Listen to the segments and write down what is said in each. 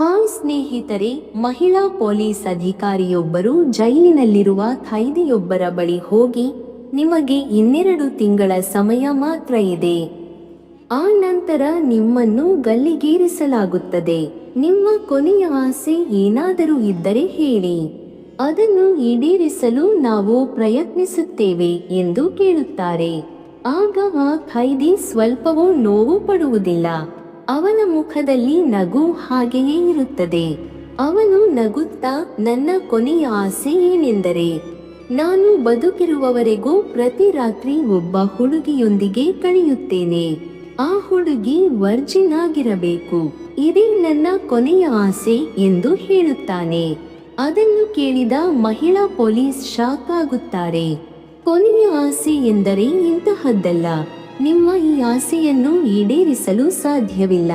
Hi ಸ್ನೇಹಿತರೆ, ಮಹಿಳಾ police ಅಧಿಕಾರಿಯೊಬ್ಬರು ಜೈಲಿನಲ್ಲಿರುವ ಖೈದಿಯೊಬ್ಬರ ಬಳಿ ಹೋಗಿ ನಿಮಗೆ ಇನ್ನೆರಡು ತಿಂಗಳ ಸಮಯ ಮಾತ್ರ ಇದೆ. ಆ ನಂತರ ನಿಮ್ಮನ್ನು ಗಲ್ಲಿಗೇರಿಸಲಾಗುತ್ತದೆ. ನಿಮ್ಮ ಕೊನೆಯ ಆಸೆ ಏನಾದರೂ ಇದ್ದರೆ ಹೇಳಿ. ಅದನ್ನು ಈಡೇರಿಸಲು ನಾವು ಪ್ರಯತ್ನಿಸುತ್ತೇವೆ ಎಂದು ಕೇಳುತ್ತಾರೆ. ಆಗ ಆ ಖೈದಿ ಸ್ವಲ್ಪವೂ ನೋವು ಪಡುವುದಿಲ್ಲ. ಅವನ ಮುಖದಲ್ಲಿ ನಗು ಹಾಗೆಯೇ ಇರುತ್ತದೆ. ಅವನು ನಗುತ್ತಾ, ನನ್ನ ಕೊನೆಯ ಆಸೆ ಏನೆಂದರೆ, ನಾನು ಬದುಕಿರುವವರೆಗೂ ಪ್ರತಿ ರಾತ್ರಿ ಒಬ್ಬ ಹುಡುಗಿಯೊಂದಿಗೆ ಕಳೆಯುತ್ತೇನೆ. ಆ ಹುಡುಗಿ ವರ್ಜಿನ್ ಆಗಿರಬೇಕು. ಇದೇ ನನ್ನ ಕೊನೆಯ ಆಸೆ ಎಂದು ಹೇಳುತ್ತಾನೆ. ಅದನ್ನು ಕೇಳಿದ ಮಹಿಳಾ ಪೊಲೀಸ್ ಶಾಕ್ ಆಗುತ್ತಾರೆ. ಕೊನೆಯ ಆಸೆ ಎಂದರೆ ಇಂತಹದ್ದಲ್ಲ. ನಿಮ್ಮ ಈ ಆಸೆಯನ್ನು ಈಡೇರಿಸಲು ಸಾಧ್ಯವಿಲ್ಲ,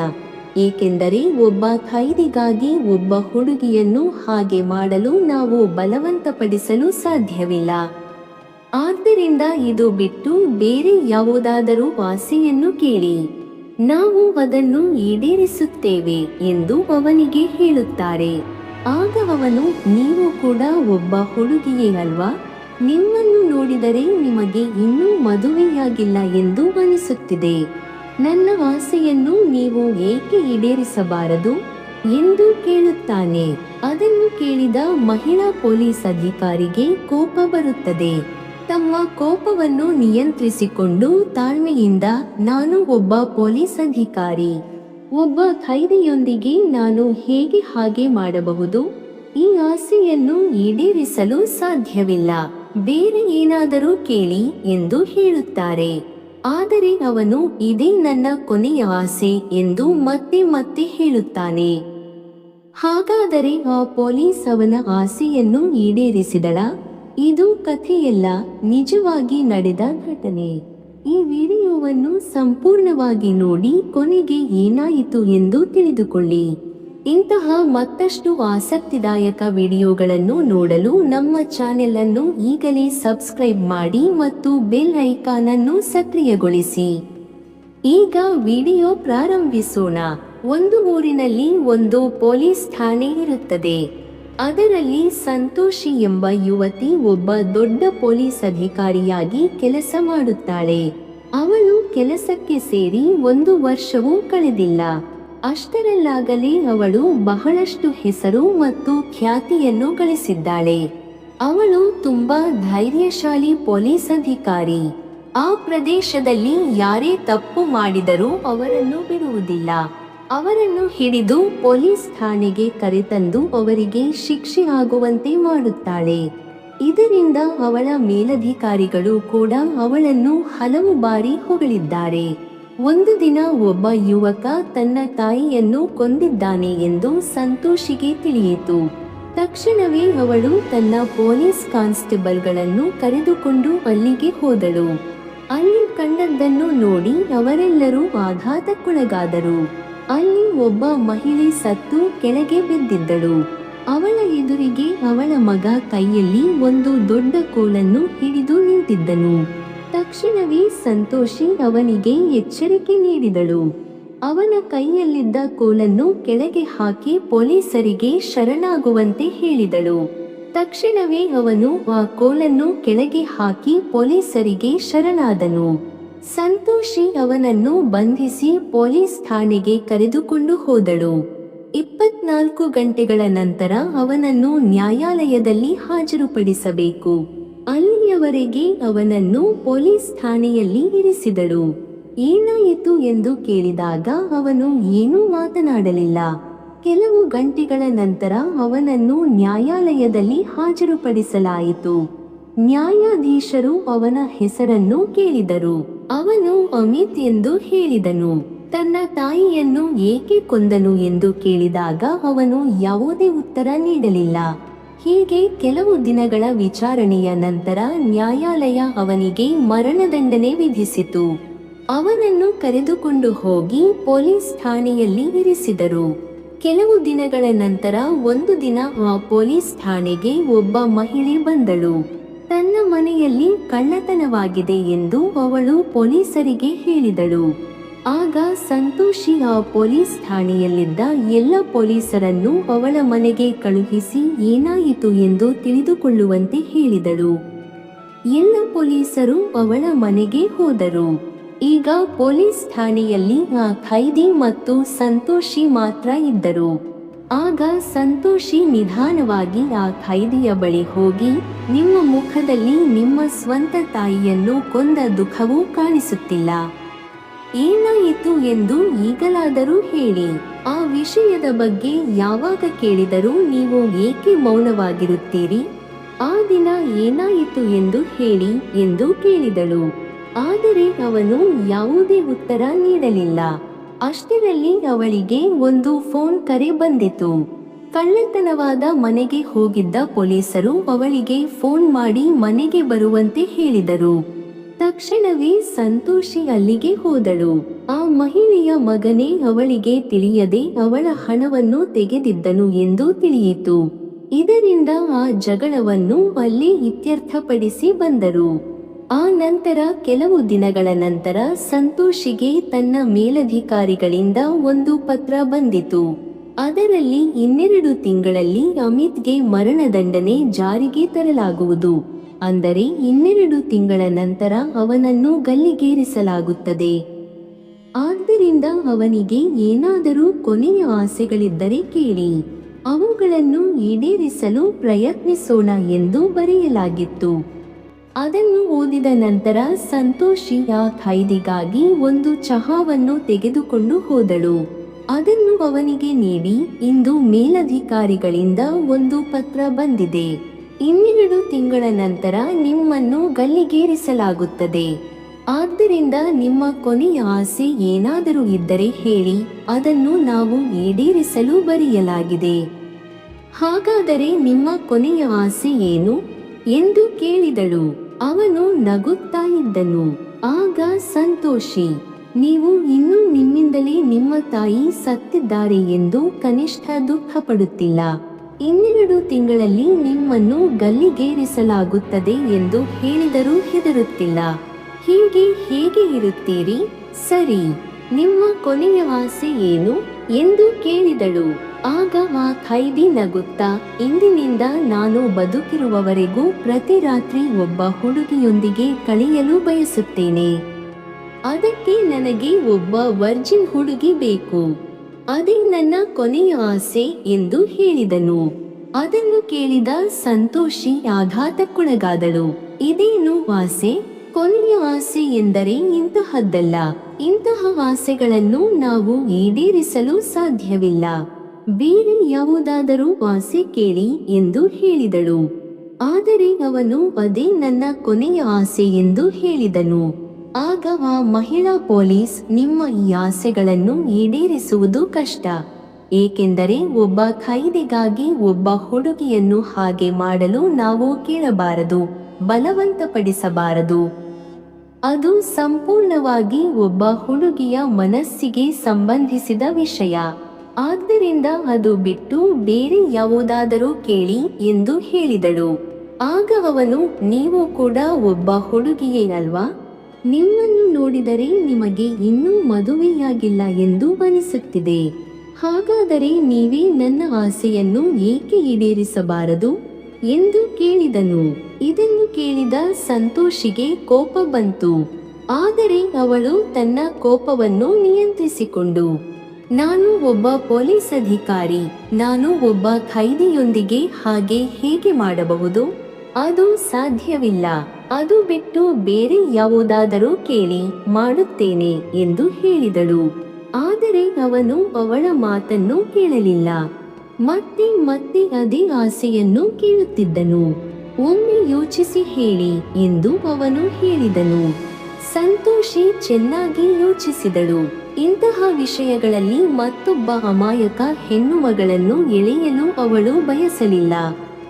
ಏಕೆಂದರೆ ಒಬ್ಬ ಖೈದಿಗಾಗಿ ಒಬ್ಬ ಹುಡುಗಿಯನ್ನು ಹಾಗೆ ಮಾಡಲು ನಾವು ಬಲವಂತಪಡಿಸಲು ಸಾಧ್ಯವಿಲ್ಲ. ಆದ್ದರಿಂದ ಇದು ಬಿಟ್ಟು ಬೇರೆ ಯಾವುದಾದರೂ ಆಸೆಯನ್ನು ಕೇಳಿ. ನಾವು ಅದನ್ನು ಈಡೇರಿಸುತ್ತೇವೆ ಎಂದು ಅವನಿಗೆ ಹೇಳುತ್ತಾರೆ. ಆಗ ಅವನು, ನೀವು ಕೂಡ ಒಬ್ಬ ಹುಡುಗಿಯೇ ಅಲ್ವಾ? ನಿಮ್ಮನ್ನು ನೋಡಿದರೆ ನಿಮಗೆ ಇನ್ನೂ ಮದುವೆಯಾಗಿಲ್ಲ ಎಂದು ಅನಿಸುತ್ತಿದೆ. ನನ್ನ ಆಸೆಯನ್ನು ನೀವು ಏಕೆ ಈಡೇರಿಸಬಾರದು? ಎಂದು ಕೇಳುತ್ತಾನೆ. ಅದನ್ನು ಕೇಳಿದ ಮಹಿಳಾ ಪೊಲೀಸ್ ಅಧಿಕಾರಿಗೆ ಕೋಪ ಬರುತ್ತದೆ. ತಮ್ಮ ಕೋಪವನ್ನು ನಿಯಂತ್ರಿಸಿಕೊಂಡು ತಾಳ್ಮೆಯಿಂದ ನಾನು ಒಬ್ಬ ಪೊಲೀಸ್ ಅಧಿಕಾರಿ. ಒಬ್ಬ ಖೈದಿಯೊಂದಿಗೆ ನಾನು ಹೇಗೆ ಹಾಗೆ ಮಾಡಬಹುದು? ಈ ಆಸೆಯನ್ನು ಈಡೇರಿಸಲು ಸಾಧ್ಯವಿಲ್ಲ. ಬೇರೆ ಏನಾದರೂ ಕೇಳಿ ಎಂದು ಹೇಳುತ್ತಾರೆ. ಆದರೆ ಅವನು, ಇದೇ ನನ್ನ ಕೊನೆಯ ಆಸೆ ಎಂದು ಮತ್ತೆ ಮತ್ತೆ ಹೇಳುತ್ತಾನೆ. ಹಾಗಾದರೆ ಆ ಪೊಲೀಸ್ ಅವನ ಆಸೆಯನ್ನು ಈಡೇರಿಸಿದಳ? ಇದು ಕಥೆಯಲ್ಲ, ನಿಜವಾಗಿ ನಡೆದ ಘಟನೆ. ಈ ವಿಡಿಯೋವನ್ನು ಸಂಪೂರ್ಣವಾಗಿ ನೋಡಿ ಕೊನೆಗೆ ಏನಾಯಿತು ಎಂದು ತಿಳಿದುಕೊಳ್ಳಿ. ಇಂತಹ ಮತ್ತಷ್ಟು ಆಸಕ್ತಿದಾಯಕ ವಿಡಿಯೋಗಳನ್ನು ನೋಡಲು ನಮ್ಮ ಚಾನೆಲ್ ಅನ್ನು ಈಗಲೇ ಸಬ್ಸ್ಕ್ರೈಬ್ ಮಾಡಿ ಮತ್ತು ಬೆಲ್ ಐಕಾನ್ ಅನ್ನು ಸಕ್ರಿಯಗೊಳಿಸಿ. ಈಗ ವಿಡಿಯೋ ಪ್ರಾರಂಭಿಸೋಣ. ಒಂದು ಊರಿನಲ್ಲಿ ಒಂದು ಪೊಲೀಸ್ ಠಾಣೆ ಇರುತ್ತದೆ. ಅದರಲ್ಲಿ ಸಂತೋಷಿ ಎಂಬ ಯುವತಿ ಒಬ್ಬ ದೊಡ್ಡ ಪೊಲೀಸ್ ಅಧಿಕಾರಿಯಾಗಿ ಕೆಲಸ ಮಾಡುತ್ತಾಳೆ. ಅವಳು ಕೆಲಸಕ್ಕೆ ಸೇರಿ ಒಂದು ವರ್ಷವೂ ಕಳೆದಿಲ್ಲ. ಅಷ್ಟರಲ್ಲಾಗಲೇ ಅವಳು ಬಹಳಷ್ಟು ಹೆಸರು ಮತ್ತು ಖ್ಯಾತಿಯನ್ನು ಗಳಿಸಿದ್ದಾಳೆ. ಅವಳು ತುಂಬಾ ಧೈರ್ಯಶಾಲಿ ಪೊಲೀಸ್ ಅಧಿಕಾರಿ. ಆ ಪ್ರದೇಶದಲ್ಲಿ ಯಾರೇ ತಪ್ಪು ಮಾಡಿದರೂ ಅವರನ್ನು ಬಿಡುವುದಿಲ್ಲ. ಅವರನ್ನು ಹಿಡಿದು ಪೊಲೀಸ್ ಠಾಣೆಗೆ ಕರೆತಂದು ಅವರಿಗೆ ಶಿಕ್ಷೆ ಆಗುವಂತೆ ಮಾಡುತ್ತಾಳೆ. ಇದರಿಂದ ಅವಳ ಮೇಲಧಿಕಾರಿಗಳು ಕೂಡ ಅವಳನ್ನು ಹಲವು ಬಾರಿ ಹೊಗಳಿದ್ದಾರೆ. ಒಂದು ದಿನ ಒಬ್ಬ ಯುವಕ ತನ್ನ ತಾಯಿಯನ್ನು ಕೊಂದಿದ್ದಾನೆ ಎಂದು ಸಂತೋಷಿಗೆ ತಿಳಿಯಿತು. ತಕ್ಷಣವೇ ಅವಳು ತನ್ನ ಪೊಲೀಸ್ ಕಾನ್ಸ್ಟೇಬಲ್ಗಳನ್ನು ಕರೆದುಕೊಂಡು ಅಲ್ಲಿಗೆ ಹೋದಳು. ಅಲ್ಲಿ ಕಂಡದ್ದನ್ನು ನೋಡಿ ಅವರೆಲ್ಲರೂ ಆಘಾತಕ್ಕೊಳಗಾದರು. ಅಲ್ಲಿ ಒಬ್ಬ ಮಹಿಳೆ ಸತ್ತು ಕೆಳಗೆ ಬಿದ್ದಿದ್ದಳು. ಅವಳ ಎದುರಿಗೆ ಅವಳ ಮಗ ಕೈಯಲ್ಲಿ ಒಂದು ದೊಡ್ಡ ಕೋಲನ್ನು ಹಿಡಿದು ನಿಂತಿದ್ದನು. ತಕ್ಷಣವೇ ಸಂತೋಷಿ ಅವನಿಗೆ ಎಚ್ಚರಿಕೆ ನೀಡಿದಳು. ಅವನ ಕೈಯಲ್ಲಿದ್ದ ಕೋಲನ್ನು ಕೆಳಗೆ ಹಾಕಿ ಪೊಲೀಸರಿಗೆ ಶರಣಾಗುವಂತೆ ಹೇಳಿದಳು. ತಕ್ಷಣವೇ ಅವನು ಆ ಕೋಲನ್ನು ಕೆಳಗೆ ಹಾಕಿ ಪೊಲೀಸರಿಗೆ ಶರಣಾದನು. ಸಂತೋಷಿ ಅವನನ್ನು ಬಂಧಿಸಿ ಪೊಲೀಸ್ ಠಾಣೆಗೆ ಕರೆದುಕೊಂಡು ಹೋದಳು. ಇಪ್ಪತ್ನಾಲ್ಕು ಗಂಟೆಗಳ ನಂತರ ಅವನನ್ನು ನ್ಯಾಯಾಲಯದಲ್ಲಿ ಹಾಜರುಪಡಿಸಬೇಕು. ಅಲ್ಲಿಯವರೆಗೆ ಅವನನ್ನು ಪೊಲೀಸ್ ಠಾಣೆಯಲ್ಲಿ ಇರಿಸಿದಳು. ಏನಾಯಿತು ಎಂದು ಕೇಳಿದಾಗ ಅವನು ಏನೂ ಮಾತನಾಡಲಿಲ್ಲ. ಕೆಲವು ಗಂಟೆಗಳ ನಂತರ ಅವನನ್ನು ನ್ಯಾಯಾಲಯದಲ್ಲಿ ಹಾಜರುಪಡಿಸಲಾಯಿತು. ನ್ಯಾಯಾಧೀಶರು ಅವನ ಹೆಸರನ್ನು ಕೇಳಿದರು. ಅವನು ಅಮಿತ್ ಎಂದು ಹೇಳಿದನು. ತನ್ನ ತಾಯಿಯನ್ನು ಏಕೆ ಕೊಂದನು ಎಂದು ಕೇಳಿದಾಗ ಅವನು ಯಾವುದೇ ಉತ್ತರ ನೀಡಲಿಲ್ಲ. ಹೀಗೆ ಕೆಲವು ದಿನಗಳ ವಿಚಾರಣೆಯ ನಂತರ ನ್ಯಾಯಾಲಯ ಅವನಿಗೆ ಮರಣದಂಡನೆ ವಿಧಿಸಿತು. ಅವನನ್ನು ಕರೆದುಕೊಂಡು ಹೋಗಿ ಪೊಲೀಸ್ ಠಾಣೆಯಲ್ಲಿ ಇರಿಸಿದರು. ಕೆಲವು ದಿನಗಳ ನಂತರ ಒಂದು ದಿನ ಆ ಪೊಲೀಸ್ ಠಾಣೆಗೆ ಒಬ್ಬ ಮಹಿಳೆ ಬಂದಳು. ತನ್ನ ಮನೆಯಲ್ಲಿ ಕಳ್ಳತನವಾಗಿದೆ ಎಂದು ಅವಳು ಪೊಲೀಸರಿಗೆ ಹೇಳಿದಳು. ಆಗ ಸಂತೋಷಿ ಆ ಪೊಲೀಸ್ ಠಾಣೆಯಲ್ಲಿದ್ದ ಎಲ್ಲ ಪೊಲೀಸರನ್ನು ಅವಳ ಮನೆಗೆ ಕಳುಹಿಸಿ ಏನಾಯಿತು ಎಂದು ತಿಳಿದುಕೊಳ್ಳುವಂತೆ ಹೇಳಿದಳು. ಎಲ್ಲ ಪೊಲೀಸರು ಅವಳ ಮನೆಗೆ ಹೋದರು. ಈಗ ಪೊಲೀಸ್ ಠಾಣೆಯಲ್ಲಿ ಆ ಖೈದಿ ಮತ್ತು ಸಂತೋಷಿ ಮಾತ್ರ ಇದ್ದರು. ಆಗ ಸಂತೋಷಿ ನಿಧಾನವಾಗಿ ಆ ಖೈದಿಯ ಬಳಿ ಹೋಗಿ ನಿಮ್ಮ ಮುಖದಲ್ಲಿ ನಿಮ್ಮ ಸ್ವಂತ ತಾಯಿಯನ್ನು ಕೊಂದ ದುಃಖವೂ ಕಾಣಿಸುತ್ತಿಲ್ಲ. ಏನಾಯಿತು ಎಂದು ಈಗಲಾದರೂ ಹೇಳಿ. ಆ ವಿಷಯದ ಬಗ್ಗೆ ಯಾವಾಗ ಕೇಳಿದರೂ ನೀವು ಏಕೆ ಮೌನವಾಗಿರುತ್ತೀರಿ? ಆ ದಿನ ಏನಾಯಿತು ಎಂದು ಹೇಳಿ ಎಂದು ಕೇಳಿದಳು. ಆದರೆ ಅವನು ಯಾವುದೇ ಉತ್ತರ ನೀಡಲಿಲ್ಲ. ಅಷ್ಟರಲ್ಲಿ ಅವಳಿಗೆ ಒಂದು ಫೋನ್ ಕರೆ ಬಂದಿತು. ಕಳ್ಳತನವಾದ ಮನೆಗೆ ಹೋಗಿದ್ದ ಪೊಲೀಸರು ಅವಳಿಗೆ ಫೋನ್ ಮಾಡಿ ಮನೆಗೆ ಬರುವಂತೆ ಹೇಳಿದರು. ತಕ್ಷಣವೇ ಸಂತೋಷಿ ಅಲ್ಲಿಗೆ ಹೋದಳು. ಆ ಮಹಿಳೆಯ ಮಗನೇ ಅವಳಿಗೆ ತಿಳಿಯದೆ ಅವಳ ಹಣವನ್ನು ತೆಗೆದಿದ್ದನು ಎಂದು ತಿಳಿಯಿತು. ಇದರಿಂದ ಆ ಜಗಳವನ್ನು ಅಲ್ಲಿ ಇತ್ಯರ್ಥಪಡಿಸಿ ಬಂದರು. ಆ ನಂತರ ಕೆಲವು ದಿನಗಳ ನಂತರ ಸಂತೋಷಿಗೆ ತನ್ನ ಮೇಲಧಿಕಾರಿಗಳಿಂದ ಒಂದು ಪತ್ರ ಬಂದಿತು. ಅದರಲ್ಲಿ ಇನ್ನೆರಡು ತಿಂಗಳಲ್ಲಿ ಅಮಿತ್ಗೆ ಮರಣದಂಡನೆ ಜಾರಿಗೆ ತರಲಾಗುವುದು. ಅಂದರೆ ಇನ್ನೆರಡು ತಿಂಗಳ ನಂತರ ಅವನನ್ನು ಗಲ್ಲಿಗೇರಿಸಲಾಗುತ್ತದೆ. ಆದ್ದರಿಂದ ಅವನಿಗೆ ಏನಾದರೂ ಕೊನೆಯ ಆಸೆಗಳಿದ್ದರೆ ಕೇಳಿ, ಅವುಗಳನ್ನು ಈಡೇರಿಸಲು ಪ್ರಯತ್ನಿಸೋಣ ಎಂದು ಬರೆಯಲಾಗಿತ್ತು. ಅದನ್ನು ಓದಿದ ನಂತರ ಸಂತೋಷಿ ಆ ಖೈದಿಗಾಗಿ ಒಂದು ಚಹಾವನ್ನು ತೆಗೆದುಕೊಂಡು ಹೋದಳು. ಅದನ್ನು ಅವನಿಗೆ ನೀಡಿ, ಇಂದು ಮೇಲಧಿಕಾರಿಗಳಿಂದ ಒಂದು ಪತ್ರ ಬಂದಿದೆ. ಇನ್ನೆರಡು ತಿಂಗಳ ನಂತರ ನಿಮ್ಮನ್ನು ಗಲ್ಲಿಗೇರಿಸಲಾಗುತ್ತದೆ. ಆದ್ದರಿಂದ ನಿಮ್ಮ ಕೊನೆಯ ಆಸೆ ಏನಾದರೂ ಇದ್ದರೆ ಹೇಳಿ, ಅದನ್ನು ನಾವು ಈಡೇರಿಸಲು ಬರೆಯಲಾಗಿದೆ. ಹಾಗಾದರೆ ನಿಮ್ಮ ಕೊನೆಯ ಆಸೆ ಏನು? ಎಂದು ಕೇಳಿದಳು. ಅವನು ನಗುತ್ತಾ ಇದ್ದನು. ಆಗ ಸಂತೋಷಿ, ನೀವು ಇನ್ನೂ ನಿಮ್ಮಿಂದಲೇ ನಿಮ್ಮ ತಾಯಿ ಸತ್ತಿದ್ದಾರೆ ಎಂದು ಕನಿಷ್ಠ ದುಃಖ ಪಡುತ್ತಿಲ್ಲ ಇನ್ನೆರಡು ತಿಂಗಳಲ್ಲಿ ನಿಮ್ಮನ್ನು ಗಲ್ಲಿಗೇರಿಸಲಾಗುತ್ತದೆ ಎಂದು ಹೇಳಿದರೂ ಹೆದರುತ್ತಿಲ್ಲ. ಹೀಗೆ ಹೇಗೆ ಇರುತ್ತೀರಿ? ಸರಿ, ನಿಮ್ಮ ಕೊನೆಯ ಆಸೆ ಏನು? ಎಂದು ಕೇಳಿದಳು. ಆಗ ಆ ಖೈದಿ ನಗುತ್ತಾ, ಇಂದಿನಿಂದ ನಾನು ಬದುಕಿರುವವರೆಗೂ ಪ್ರತಿ ರಾತ್ರಿ ಒಬ್ಬ ಹುಡುಗಿಯೊಂದಿಗೆ ಕಳೆಯಲು ಬಯಸುತ್ತೇನೆ. ಅದಕ್ಕೆ ನನಗೆ ಒಬ್ಬ ವರ್ಜಿನ್ ಹುಡುಗಿ ಬೇಕು. ಅದೇ ನನ್ನ ಕೊನೆಯ ಆಸೆ ಎಂದು ಹೇಳಿದನು. ಅದನ್ನು ಕೇಳಿದ ಸಂತೋಷಿ ಆಘಾತಕ್ಕೊಳಗಾದಳು. ಇದೇನು ಆಸೆ ಕೊನೆಯ ಆಸೆ ಎಂದರೆ ಇಂತಹದ್ದಲ್ಲ. ಇಂತಹ ಆಸೆಗಳನ್ನು ನಾವು ಈಡೇರಿಸಲು ಸಾಧ್ಯವಿಲ್ಲ. ಬೇರೆ ಯಾವುದಾದರೂ ಆಸೆ ಕೇಳಿ ಎಂದು ಹೇಳಿದಳು. ಆದರೆ ಅವನು ಅದೇ ನನ್ನ ಕೊನೆಯ ಆಸೆ ಎಂದು ಹೇಳಿದನು. ಆಗ ಆ ಮಹಿಳಾ ಪೊಲೀಸ್ ನಿಮ್ಮ ಈ ಆಸೆಗಳನ್ನು ಈಡೇರಿಸುವುದು ಕಷ್ಟ. ಏಕೆಂದರೆ ಒಬ್ಬ ಖೈದಿಗಾಗಿ ಒಬ್ಬ ಹುಡುಗಿಯನ್ನು ಹಾಗೆ ಮಾಡಲು ನಾವು ಕೇಳಬಾರದು, ಬಲವಂತಪಡಿಸಬಾರದು. ಅದು ಸಂಪೂರ್ಣವಾಗಿ ಒಬ್ಬ ಹುಡುಗಿಯ ಮನಸ್ಸಿಗೆ ಸಂಬಂಧಿಸಿದ ವಿಷಯ. ಆದ್ದರಿಂದ ಅದು ಬಿಟ್ಟು ಬೇರೆ ಯಾವುದಾದರೂ ಕೇಳಿ ಎಂದು ಹೇಳಿದಳು. ಆಗ ಅವನು, ನೀವು ಕೂಡ ಒಬ್ಬ ಹುಡುಗಿಯೇ ಅಲ್ವಾ? ನಿಮ್ಮನ್ನು ನೋಡಿದರೆ ನಿಮಗೆ ಇನ್ನೂ ಮದುವೆಯಾಗಿಲ್ಲ ಎಂದು ಅನಿಸುತ್ತಿದೆ. ಹಾಗಾದರೆ ನೀವೇ ನನ್ನ ಆಸೆಯನ್ನು ಏಕೆ ಈಡೇರಿಸಬಾರದು? ಎಂದು ಕೇಳಿದನು. ಇದನ್ನು ಕೇಳಿದ ಸಂತೋಷಿಗೆ ಕೋಪ ಬಂತು. ಆದರೆ ಅವಳು ತನ್ನ ಕೋಪವನ್ನು ನಿಯಂತ್ರಿಸಿಕೊಂಡು, ನಾನು ಒಬ್ಬ ಪೊಲೀಸ್ ಅಧಿಕಾರಿ. ನಾನು ಒಬ್ಬ ಖೈದಿಯೊಂದಿಗೆ ಹಾಗೆ ಹೇಗೆ ಮಾಡಬಹುದು? ಅದು ಸಾಧ್ಯವಿಲ್ಲ. ಅದು ಬಿಟ್ಟು ಬೇರೆ ಯಾವುದಾದರೂ ಕೇಳಿ ಮಾಡುತ್ತೇನೆ ಎಂದು ಹೇಳಿದಳು. ಆದರೆ ಅವನು ಅವಳ ಮಾತನ್ನು ಕೇಳಲಿಲ್ಲ. ಮತ್ತೆ ಮತ್ತೆ ಅದೇ ಆಸೆಯನ್ನು ಕೇಳುತ್ತಿದ್ದನು. ಒಮ್ಮೆ ಯೋಚಿಸಿ ಹೇಳಿ ಎಂದು ಅವನು ಹೇಳಿದನು. ಸಂತೋಷಿ ಚೆನ್ನಾಗಿ ಯೋಚಿಸಿದಳು. ಇಂತಹ ವಿಷಯಗಳಲ್ಲಿ ಮತ್ತೊಬ್ಬ ಅಮಾಯಕ ಹೆಣ್ಣು ಮಗಳನ್ನು ಎಳೆಯಲು ಅವಳು ಬಯಸಲಿಲ್ಲ.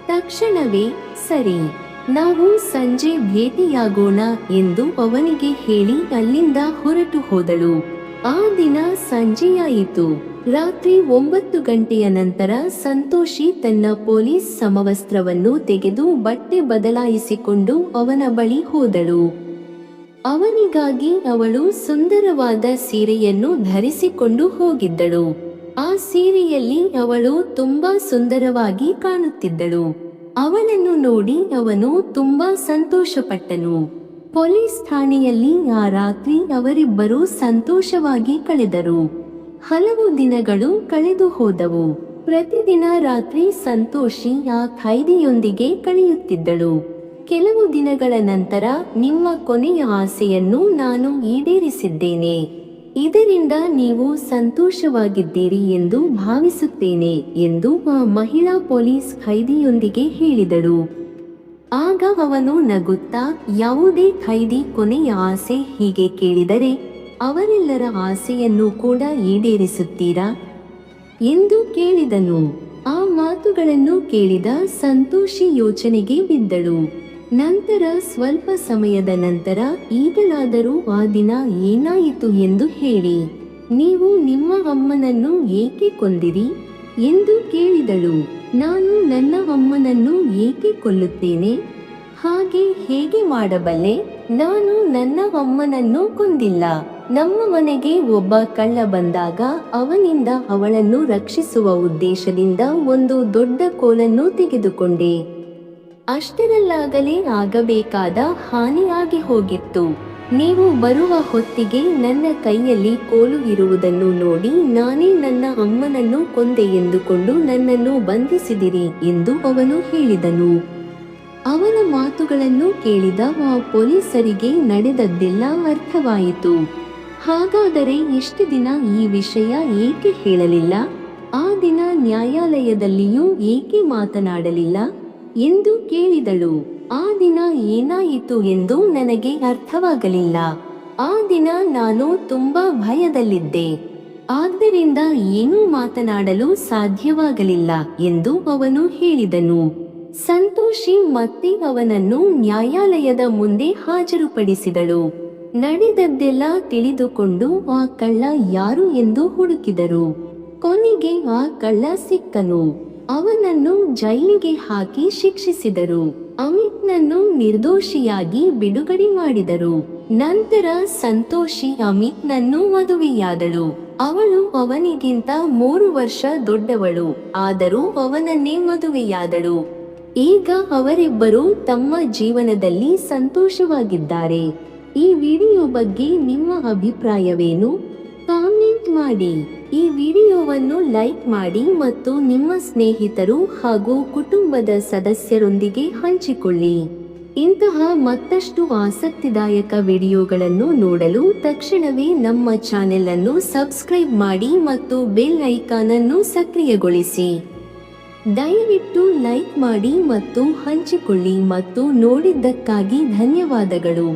ತಕ್ಷಣವೇ ಸರಿ. ನಾವು ಸಂಜೆ ಭೇಟಿಯಾಗೋಣ ಎಂದು ಅವನಿಗೆ ಹೇಳಿ ಅಲ್ಲಿಂದ ಹೊರಟು ಹೋದಳು. ಆ ದಿನ ಸಂಜೆಯಾಯಿತು ರಾತ್ರಿ ಒಂಬತ್ತು ಗಂಟೆಯ ನಂತರ ಸಂತೋಷಿ ತನ್ನ ಪೊಲೀಸ್ ಸಮವಸ್ತ್ರವನ್ನು ತೆಗೆದು ಬಟ್ಟೆ ಬದಲಾಯಿಸಿಕೊಂಡು ಅವನ ಬಳಿ ಹೋದಳು. ಅವನಿಗಾಗಿ ಅವಳು ಸುಂದರವಾದ ಸೀರೆಯನ್ನು ಧರಿಸಿಕೊಂಡು ಹೋಗಿದ್ದಳು. ಆ ಸೀರೆಯಲ್ಲಿ ಅವಳು ತುಂಬಾ ಸುಂದರವಾಗಿ ಕಾಣುತ್ತಿದ್ದಳು. ಅವಳನ್ನು ನೋಡಿ ಅವನು ತುಂಬಾ ಸಂತೋಷಪಟ್ಟನು. ಪೊಲೀಸ್ ಠಾಣೆಯಲ್ಲಿ ಆ ರಾತ್ರಿ ಅವರಿಬ್ಬರು ಸಂತೋಷವಾಗಿ ಕಳೆದರು. ಹಲವು ದಿನಗಳು ಕಳೆದು ಹೋದವು. ಪ್ರತಿದಿನ ರಾತ್ರಿ ಸಂತೋಷಿ ಆ ಖೈದಿಯೊಂದಿಗೆ ಕಳೆಯುತ್ತಿದ್ದಳು. ಕೆಲವು ದಿನಗಳ ನಂತರ ನಿಮ್ಮ ಕೊನೆಯ ಆಸೆಯನ್ನು ನಾನು ಈಡೇರಿಸಿದ್ದೇನೆ. ಇದರಿಂದ ನೀವು ಸಂತೋಷವಾಗಿದ್ದೀರಿ ಎಂದು ಭಾವಿಸುತ್ತೇನೆ ಎಂದು ಆ ಮಹಿಳಾ ಪೊಲೀಸ್ ಖೈದಿಯೊಂದಿಗೆ ಹೇಳಿದಳು. ಆಗ ಅವನು ನಗುತ್ತಾ, ಯಾವುದೇ ಖೈದಿ ಕೊನೆಯ ಆಸೆ ಹೀಗೆ ಕೇಳಿದರೆ ಅವರೆಲ್ಲರ ಆಸೆಯನ್ನು ಕೂಡ ಈಡೇರಿಸುತ್ತೀರಾ? ಎಂದು ಕೇಳಿದನು. ಆ ಮಾತುಗಳನ್ನು ಕೇಳಿದ ಸಂತೋಷಿ ಯೋಚನೆಗೆ ಬಿದ್ದಳು. ನಂತರ ಸ್ವಲ್ಪ ಸಮಯದ ನಂತರ ಈಗಲಾದರೂ ಆ ದಿನ ಏನಾಯಿತು ಎಂದು ಹೇಳಿ, ನೀವು ನಿಮ್ಮ ಅಮ್ಮನನ್ನು ಏಕೆ ಕೊಂದಿರಿ ಎಂದು ಕೇಳಿದಳು. ನಾನು ನನ್ನ ಅಮ್ಮನನ್ನು ಏಕೆ ಕೊಲ್ಲುತ್ತೇನೆ? ಹಾಗೆ ಹೇಗೆ ಮಾಡಬಲ್ಲೆ? ನಾನು ನನ್ನ ಅಮ್ಮನನ್ನು ಕೊಂದಿಲ್ಲ. ನಮ್ಮ ಮನೆಗೆ ಒಬ್ಬ ಕಳ್ಳ ಬಂದಾಗ ಅವನಿಂದ ಅವಳನ್ನು ರಕ್ಷಿಸುವ ಉದ್ದೇಶದಿಂದ ಒಂದು ದೊಡ್ಡ ಕೋಲನ್ನು ತೆಗೆದುಕೊಂಡೆ. ಅಷ್ಟರಲ್ಲಾಗಲೇ ಆಗಬೇಕಾದ ಹಾನಿಯಾಗಿ ಹೋಗಿತ್ತು. ನೀವು ಬರುವ ಹೊತ್ತಿಗೆ ನನ್ನ ಕೈಯಲ್ಲಿ ಕೋಲು ಇರುವುದನ್ನು ನೋಡಿ ನಾನೇ ನನ್ನ ಅಮ್ಮನನ್ನು ಕೊಂದೆ ಎಂದುಕೊಂಡು ನನ್ನನ್ನು ಬಂಧಿಸಿದಿರಿ ಎಂದು ಅವನು ಹೇಳಿದನು. ಅವನ ಮಾತುಗಳನ್ನು ಕೇಳಿದ ಆ ಪೊಲೀಸರಿಗೆ ನಡೆದದ್ದೆಲ್ಲ ಅರ್ಥವಾಯಿತು. ಹಾಗಾದರೆ ಇಷ್ಟು ದಿನ ಈ ವಿಷಯ ಏಕೆ ಹೇಳಲಿಲ್ಲ? ಆ ದಿನ ನ್ಯಾಯಾಲಯದಲ್ಲಿಯೂ ಏಕೆ ಮಾತನಾಡಲಿಲ್ಲ? ಎಂದು ಕೇಳಿದಳು. ಆ ದಿನ ಏನಾಯಿತು ಎಂದು ನನಗೆ ಅರ್ಥವಾಗಲಿಲ್ಲ. ಆ ದಿನ ನಾನು ತುಂಬಾ ಭಯದಲ್ಲಿದ್ದೆ. ಆದ್ದರಿಂದ ಏನೂ ಮಾತನಾಡಲು ಸಾಧ್ಯವಾಗಲಿಲ್ಲ ಎಂದು ಅವನು ಹೇಳಿದನು. ಸಂತೋಷಿ ಮತ್ತೆ ಅವನನ್ನು ನ್ಯಾಯಾಲಯದ ಮುಂದೆ ಹಾಜರುಪಡಿಸಿದಳು. ನಡೆದದ್ದೆಲ್ಲ ತಿಳಿದುಕೊಂಡು ಆ ಕಳ್ಳ ಯಾರು ಎಂದು ಹುಡುಕಿದರು. ಕೊನೆಗೆ ಆ ಕಳ್ಳ ಸಿಕ್ಕನು. ಅವನನ್ನು ಜೈಲಿಗೆ ಹಾಕಿ ಶಿಕ್ಷಿಸಿದರು. ಅಮಿತ್ನನ್ನು ನಿರ್ದೋಷಿಯಾಗಿ ಬಿಡುಗಡೆ ಮಾಡಿದರು. ನಂತರ ಸಂತೋಷಿ ಅಮಿತ್ನನ್ನು ಮದುವೆಯಾದಳು ಅವಳು ಅವನಿಗಿಂತ ಮೂರು ವರ್ಷ ದೊಡ್ಡವಳು, ಆದರೂ ಅವನನ್ನೇ ಮದುವೆಯಾದಳು ಈಗ ಅವರಿಬ್ಬರು ತಮ್ಮ ಜೀವನದಲ್ಲಿ ಸಂತೋಷವಾಗಿದ್ದಾರೆ. ಈ ವಿಡಿಯೋ ಬಗ್ಗೆ ನಿಮ್ಮ ಅಭಿಪ್ರಾಯವೇನು? ಕಾಮೆಂಟ್ ಮಾಡಿ. ಈ ವಿಡಿಯೋವನ್ನು ಲೈಕ್ ಮಾಡಿ ಮತ್ತು ನಿಮ್ಮ ಸ್ನೇಹಿತರು ಹಾಗೂ ಕುಟುಂಬದ ಸದಸ್ಯರೊಂದಿಗೆ ಹಂಚಿಕೊಳ್ಳಿ. ಇಂತಹ ಮತ್ತಷ್ಟು ಆಸಕ್ತಿದಾಯಕ ವಿಡಿಯೋಗಳನ್ನು ನೋಡಲು ತಕ್ಷಣವೇ ನಮ್ಮ ಚಾನೆಲ್ ಅನ್ನು ಸಬ್ಸ್ಕ್ರೈಬ್ ಮಾಡಿ ಮತ್ತು ಬೆಲ್ ಐಕಾನ್ ಅನ್ನು ಸಕ್ರಿಯಗೊಳಿಸಿ. ದಯವಿಟ್ಟು ಲೈಕ್ ಮಾಡಿ ಮತ್ತು ಹಂಚಿಕೊಳ್ಳಿ ಮತ್ತು ನೋಡಿದ್ದಕ್ಕಾಗಿ ಧನ್ಯವಾದಗಳು.